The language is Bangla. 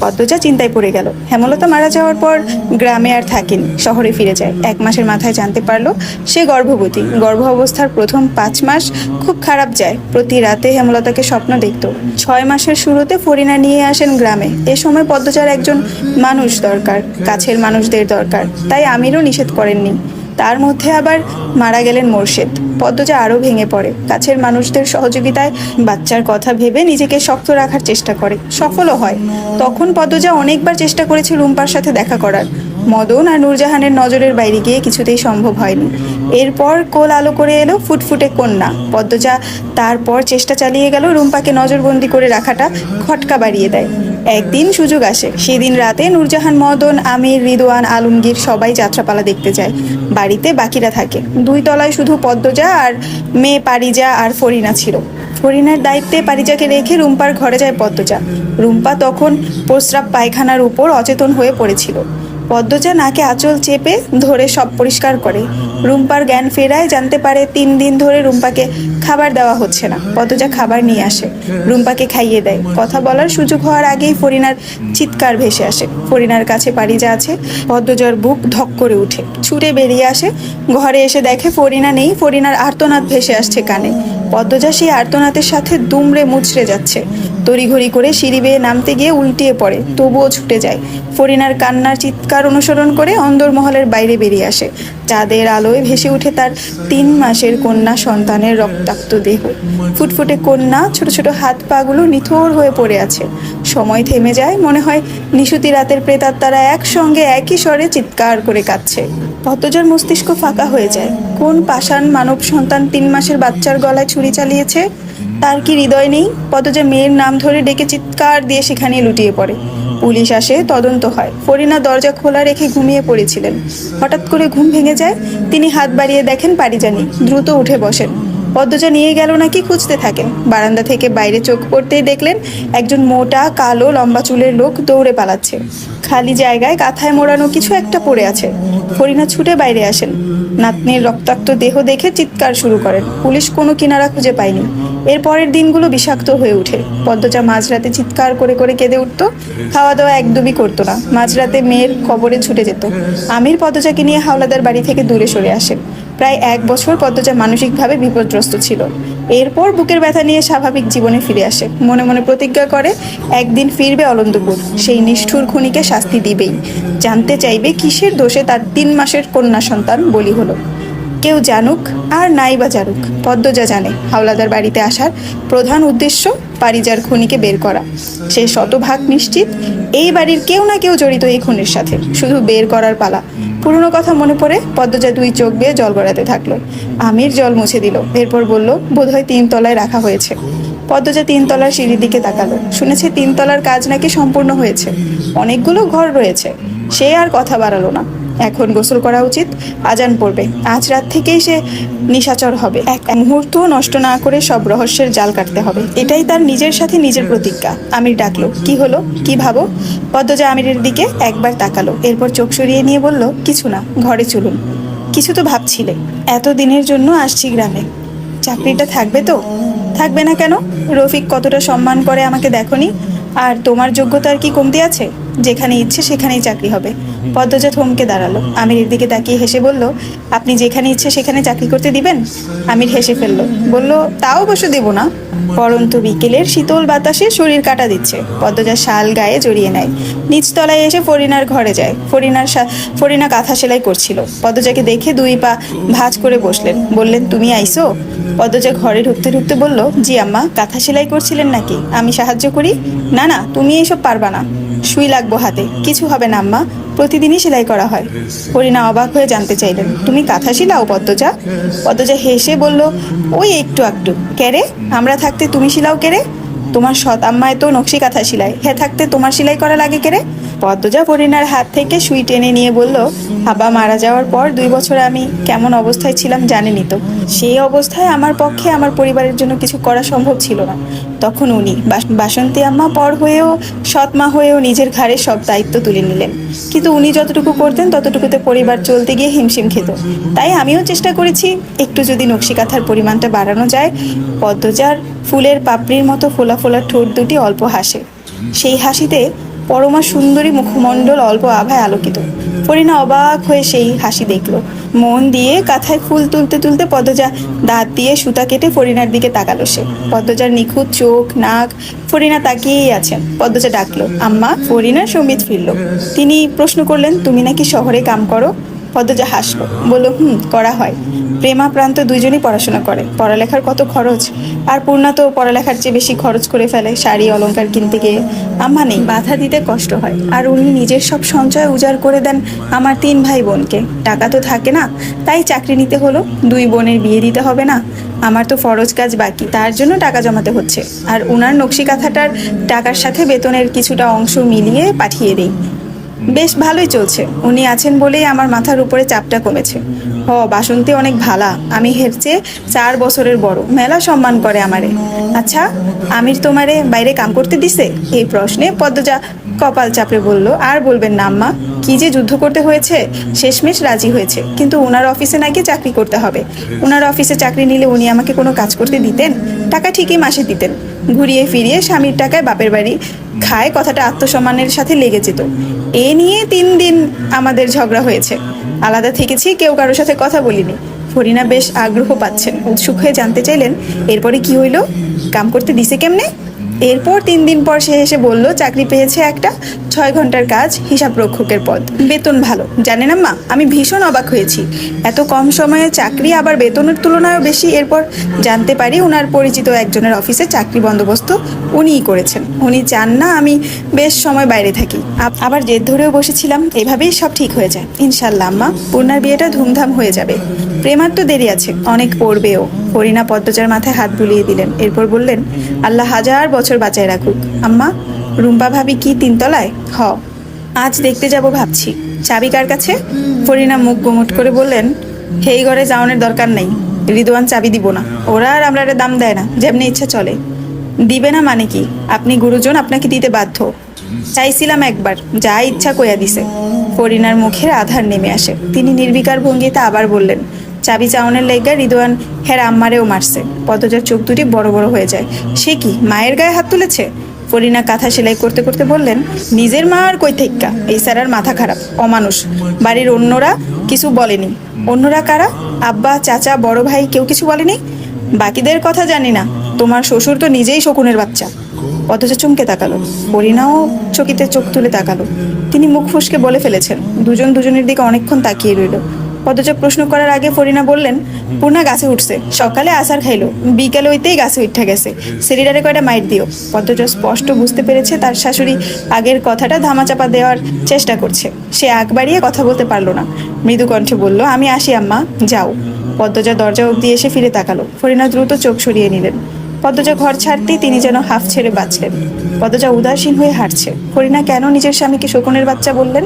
পদ্মজা চিন্তায় পড়ে গেল। হেমলতা মারা যাওয়ার পর গ্রামে আর থাকেনি, শহরে ফিরে যায়। এক মাসের মাথায় জানতে পারল, সে গর্ভবতী। গর্ভ অবস্থার প্রথম পাঁচ মাস খুব খারাপ যায়। প্রতি রাতে হেমলতাকে স্বপ্ন দেখত। ছয় মাসের শুরুতে ফরিনা নিয়ে আসেন গ্রামে। এ সময় পদ্মজার একজন মানুষ দরকার, কাছের মানুষদের দরকার। তাই আমিরও নিষেধ করেননি। তার মধ্যে আবার মারা গেলেন মোর্শেদ। পদ্মজা আরও ভেঙে পড়ে। কাছের মানুষদের সহযোগিতায় বাচ্চার কথা ভেবে নিজেকে শক্ত রাখার চেষ্টা করে। সফলও হয়। তখন পদ্মজা অনেকবার চেষ্টা করেছে রুম্পার সাথে দেখা করার। মদন আর নূরজাহানের নজরের বাইরে গিয়ে কিছুতেই সম্ভব হয়নি। এরপর কোল আলো করে এলো ফুটফুটে কন্যা। পদ্মজা তারপর চেষ্টা চালিয়ে গেল রুম্পাকে নজরবন্দি করে রাখাটা খটকা বাড়িয়ে দেয়। একদিন সুযোগ আসে। সেদিন রাতে নূরজাহান মদন, আমির রিদোয়ান আলমগীর সবাই যাত্রাপালা দেখতে যায়। বাড়িতে বাকিরা থাকে। দুই তলায় শুধু পদ্মজা আর মেয়ে পারিজা আর ফরিনা ছিল। ফরিনার দায়িত্বে পারিজাকে রেখে রুম্পার ঘরে যায় পদ্মজা। রুম্পা তখন প্রস্রাব পায়খানার উপর অচেতন হয়ে পড়েছিল। পদ্মজা নাকে আঁচল চেপে ধরে সব পরিষ্কার করে। রুম্পার জ্ঞান ফেরায় জানতে পারে তিন দিন ধরে রুম্পাকে খাবার দেওয়া হচ্ছে না। পদ্মজা খাবার নিয়ে আসে। রুম্পাকে খাইয়ে দেয়। কথা বলার সুযোগ হওয়ার আগেই ফরিনার চিৎকার ভেসে আসে। ফরিনার কাছে পারিজা আছে পদ্মজার বুক ধক করে উঠে। ছুটে বেরিয়ে আসে। ঘরে এসে দেখে ফরিনা নেই। ফরিনার আর্তনাদ ভেসে আসছে কানে। পদ্মজা সেই আর্তনাদের সাথে দুমড়ে মুচড়ে যাচ্ছে। তড়িঘড়ি করে সিঁড়ি বেয়ে নামতে গিয়ে উল্টিয়ে পড়ে, তবুও ছুটে যায়। ফরিনার কান্নার চিৎকার অনুসরণ করে অন্দরমহলের বাইরে বেরিয়ে আসে। চাঁদের আলোয় ভেসে উঠে তার তিন মাসের কন্যা সন্তানের রক্তাক্ত দেহ। ফুটফুটে কন্যা ছোট ছোট হাত পাগুলো নিথর হয়ে পড়ে আছে। সময় থেমে যায়, মনে হয় নিশুতি রাতের প্রেতাত্মারা একসঙ্গে একই স্বরে চিৎকার করে কাঁদছে। পদ্মজার মস্তিষ্ক ফাঁকা হয়ে যায়। কোন পাষাণ মানব সন্তান তিন মাসের বাচ্চার গলায় ছুরি চালিয়েছে? তার কি হৃদয় নেই? পদজা মেয়ের নাম ধরে ডেকে চিৎকার দিয়ে সেখানে লুটিয়ে পড়ে। পুলিশ আসে, তদন্ত হয়। ফরিনা দরজা খোলা রেখে ঘুমিয়ে পড়েছিলেন। হঠাৎ করে ঘুম ভেঙে যায়। তিনি হাত বাড়িয়ে দেখেন পারিজানি। দ্রুত উঠে বসেন। পদ্মজা নিয়ে গেল নাকি খুঁজতে থাকেন। বারান্দা থেকে বাইরে চোখ পড়তেই দেখলেন একজন মোটা, কালো, লম্বা চুলের লোক দৌড়ে পালাচ্ছে। খালি জায়গায় কাঁথায় মোড়ানো কিছু একটা পড়ে আছে। ফরিনা ছুটে বাইরে আসেন। নাতনির রক্তাক্ত দেহ দেখে চিৎকার শুরু করেন। পুলিশ কোনো কিনারা খুঁজে পায়নি। এর পরের দিনগুলো বিষাক্ত হয়ে ওঠে। পদ্মজা মাঝরাতে চিৎকার করে করে কেঁদে উঠত। খাওয়া দাওয়া একদমই করতো না। মাঝরাতে মেয়ের কবরে ছুটে যেত। আমির পদ্মজাকে নিয়ে হাওলাদার বাড়ি থেকে দূরে সরে আসেন। প্রায় এক বছর পদ্মজা মানসিকভাবে বিপদগ্রস্ত ছিল। এরপর বুকের ব্যথা নিয়ে স্বাভাবিক জীবনে ফিরে আসে। মনে মনে প্রতিজ্ঞা করে, একদিন ফিরবে অনন্তপুর সেই নিষ্ঠুর খুনিকে শাস্তি দিবেই। জানতে চাইবে কিসের দোষে তার তিন মাসের কন্যা সন্তান বলি হলো। কেউ জানুক আর নাই বা জানুক, পদ্মজা জানে হাওলাদার বাড়িতে আসার প্রধান উদ্দেশ্য পারিজার খুনিকে বের করা। সে শতভাগ নিশ্চিত এই বাড়ির কেউ না কেউ জড়িত এই খুনের সাথে, শুধু বের করার পালা। পুরনো কথা মনে পড়ে পদ্মজা দুই চোখ বেয়ে জল গড়াতে থাকল। আমির জল মুছে দিল, এরপর বলল, বোধহয় তিন তলায় রাখা হয়েছে। পদ্মজা তিনতলার সিঁড়ির দিকে তাকালো, শুনেছে তিনতলার কাজ নাকি সম্পূর্ণ হয়েছে। অনেকগুলো ঘর রয়েছে, সে আর কথা বাড়ালো না। এখন গোসল করা উচিত। আজান পড়বে। আজ রাত থেকেই সে নিশাচর হবে। এক মুহূর্ত নষ্ট না করে সব রহস্যের জাল কাটতে হবে। এটাই তার নিজের সাথে নিজের প্রতিজ্ঞা। আমির ডাকলো, কি হলো? কি ভাবো? পদ্মজা আমিরের দিকে একবার তাকালো। এরপর চোখ সরিয়ে নিয়ে বলল, কিছু না, ঘরে চলুন। কিছু তো ভাবছিলে। এত দিনের জন্য আসছি গ্রামে। চাকরিটা থাকবে তো? থাকবে না কেন? রফিক কতটা সম্মান করে আমাকে দেখনি। আর তোমার যোগ্যতার কি কমতি আছে? যেখানে ইচ্ছে সেখানেই চাকরি হবে। পদ্মজা থমকে দাঁড়াল। আমিরের দিকে তাকিয়ে হেসে বলল, আপনি যেখানে ইচ্ছে সেখানে চাকরি করতে দিবেন? আমির হেসে ফেলল, বলল, তাও অবশ্য দেব না। পরন্ত বিকেলের শীতল বাতাসে শরীর কাটা দিচ্ছে। পদ্মজা শাল গায়ে জড়িয়ে নেয়। নিচতলায় এসে ফরিনার ঘরে যায়। ফরিনার ফরিনা কাঁথা সেলাই করছিল। পদ্মজাকে দেখে দুই পা ভাঁজ করে বসলেন। বললেন, তুমি আইসো? পদ্মজা ঘরে ঢুকতে ঢুকতে বলল, জি আম্মা, কাঁথা সেলাই করছিলেন নাকি? আমি সাহায্য করি? না না, তুমি এইসব পারবা না। সুই লাগবো হাতে। কিছু হবে না আম্মা, প্রতিদিনই সেলাই করা হয়। হরিণা অবাক হয়ে জানতে চাইলেন, তুমি কাঁথা শিলাও পদ্মজা? পদ্মজা হেসে বলল, ওই একটু একটু কেরে আমরা থাকতে তুমি শিলাও কেরে তোমার সৎ আম্মায় তো নকশি কাঁথা সিলাই। হে থাকতে তোমার সেলাই করা লাগে কেরে পদ্মজা পরিনার হাত থেকে সুই টেনে নিয়ে বলল বাবা মারা যাওয়ার পর দুই বছর আমি কেমন অবস্থায় ছিলাম জানেনই তো। সেই অবস্থায় আমার পক্ষে আমার পরিবারের জন্য কিছু করা সম্ভব ছিল না। তখন উনি বাস- বাসন্তী আম্মা পর হয়েও সৎ মা হয়েও নিজের ঘাড়ে সব দায়িত্ব তুলে নিলেন। কিন্তু উনি যতটুকু করতেন ততটুকুতে পরিবার চলতে গিয়ে হিমশিম খেত। তাই আমিও চেষ্টা করেছি, একটু যদি নকশি কাঁথার পরিমাণটা বাড়ানো যায়, পদ্মজার ফুলের পাপড়ির মতো ফোলা ফোলা ঠোঁট দুটি অল্প হাসে। সেই হাসিতে পরমা সুন্দরী মুখমণ্ডল অল্প আভায় আলোকিত। ফরিনা অবাক হয়ে সেই হাসি দেখল। মন দিয়ে কাথায় ফুল তুলতে তুলতে পদ্মজা দাঁত দিয়ে সুতা কেটে ফরিনার দিকে তাকালো সে। পদ্মজার নিখুঁত চোখ, নাক, ফরিনা তাকিয়েই আছেন। পদ্মজা ডাকলো, আম্মা, ফরিনার সংগীত ফিরল। তিনি প্রশ্ন করলেন, তুমি নাকি শহরে কাম করো? পদ্মজা হাসলো। বলল, হুম, করা হয়। প্রেমা প্রান্ত দুইজনই পড়াশোনা করে। পড়ালেখার কত খরচ? আর পূর্ণা তো পড়ালেখার চেয়ে বেশি খরচ করে ফেলে, শাড়ি, অলংকার কিনতে গিয়ে। আম্মা নেই, বাধা দিতে কষ্ট হয়। আর উনি নিজের সব সঞ্চয় উজাড় করে দেন আমার তিন ভাই বোনকে। টাকা তো থাকে না, তাই চাকরি নিতে হলো। দুই বোনের বিয়ে দিতে হবে না। আমার তো ফরজ কাজ বাকি, তার জন্য টাকা জমাতে হচ্ছে। আর উনার নকশি কাঁথাটার টাকার সাথে বেতনের কিছুটা অংশ মিলিয়ে পাঠিয়ে দিই। বেশ ভালোই চলছে। উনি আছেন বলেই আমার মাথার উপরে চাপটা কমেছে। হ, বাসন্তী অনেক ভালা। আমি হেরছে চার বছরের বড়। মেলা সম্মান করে আমারে। আচ্ছা আমির তোমারে বাইরে কাম করতে দিছে? এই প্রশ্নে পদ্মজা কপাল চাপড়ে বলল, আর বলবেন না, আম্মা। কি যে যুদ্ধ করতে হয়েছে? শেষমেশ রাজি হয়েছে। কিন্তু ওনার অফিসে নাকি চাকরি করতে হবে। ওনার অফিসে চাকরি নিলে উনি আমাকে কোনো কাজ করতে দিতেন? টাকা ঠিকই মাসে দিতেন। ঘুরিয়ে ফিরিয়ে স্বামীর টাকায় বাপের বাড়ি খায় কথাটা আত্মসম্মানের সাথে লেগে যেত। এ নিয়ে তিন দিন আমাদের ঝগড়া হয়েছে। আলাদা থেকেছি, কেউ কারোর সাথে কথা বলিনি। ফরিনা বেশ আগ্রহ পাচ্ছেন। উৎসুক হয়ে জানতে চাইলেন, এরপরে কি হইল? কাম করতে দিছে কেমনে? এরপর তিন দিন পর সে এসে বলল, চাকরি পেয়েছে একটা, ছয় ঘণ্টার কাজ, হিসাব রক্ষকের পদ। বেতন ভালো। জানেন আম্মা আমি ভীষণ অবাক হয়েছি। এত কম সময়ে চাকরি, আবার বেতনের তুলনায়ও বেশি। এরপর জানতে পারি ওনার পরিচিত একজনের অফিসে চাকরি বন্দোবস্ত উনিই করেছেন। উনি চান না আমি বেশ সময় বাইরে থাকি। আবার জেদ ধরেও বসেছিলাম। এভাবেই সব ঠিক হয়ে যায়। ইনশাল্লাহ, আম্মা। পূর্ণার বিয়েটা ধুমধাম হয়ে যাবে। প্রেমার তো দেরি আছে, অনেক পড়বেও। হরিণা পদ্মজার মাথায় হাত বুলিয়ে দিলেন। এরপর বললেন, আল্লাহ হাজার বছর বাঁচায় রাখুক। আম্মা, রুম্পা ভাবি কি তিনতলায়? হ। আজ দেখতে যাব ভাবছি। চাবি কার কাছে? ফরিনা মুখ গোমট করে বললেন, হেই ঘরে যাওয়ানোর দরকার নেই। রিদোয়ান চাবি দিব না। ওরা আর আমরা দাম দেয় না, যেমনি ইচ্ছা চলে। দিবে না মানে কি? আপনি গুরুজন, আপনাকে দিতে বাধ্য। চাইছিলাম একবার, যা ইচ্ছা কইয়া দিছে। ফরিনার মুখের আধার নেমে আসে। তিনি নির্বিকার ভঙ্গিতে আবার বললেন চাবি চাউনের লেগা রিদওয়ান হের আম্মারেও মারছে। পদজার চোখ দুটি বড় বড় হয়ে যায়। সে কি, মায়ের গায়ে হাত তুলেছে? ফরিনা কাঁথা সেলাই করতে করতে বললেন, নিজের মা আর কই থেক্কা এই স্যারার মাথা খারাপ, অমানুষ। বাড়ির অন্যরা কিছু বলেনি। অন্যরা কারা? আব্বা, চাচা, বড় ভাই কেউ কিছু বলেনি? বাকিদের কথা জানি না। তোমার শ্বশুর তো নিজেই শকুনের বাচ্চা। অথচ চমকে তাকালো। ফরিনাও চকিতে চোখ তুলে তাকালো। তিনি মুখ ফুসকে বলে ফেলেছেন। দুজন দুজনের দিকে অনেকক্ষণ তাকিয়ে রইল। পদজ প্রশ্ন করার আগে ফরিনা বললেন, পূর্ণা গাছে উঠছে। সকালে আসার খাইলো। বিকালে ওইতেই গাছে উঠে গেছে। সেরিডারে কয়টা মাইট দিও? পদ্মজ স্পষ্ট বুঝতে পেরেছে তার শাশুড়ি আগের কথাটা ধামাচাপা দেওয়ার চেষ্টা করছে। সে আগ বাড়িয়ে কথা বলতে পারল না। মৃদু কণ্ঠে বলল, আমি আসি, আম্মা। যাও। পদ্মজা দরজা অবধি এসে ফিরে তাকালো। ফরিনা দ্রুত চোখ সরিয়ে নিলেন। পদ্মজা ঘর ছাড়তেই তিনি যেন হাফ ছেড়ে বাঁচলেন। পদ্মজা উদাসীন হয়ে হাঁটছে। ফরিনা, কেন নিজের স্বামীকে শকুনের বাচ্চা বললেন?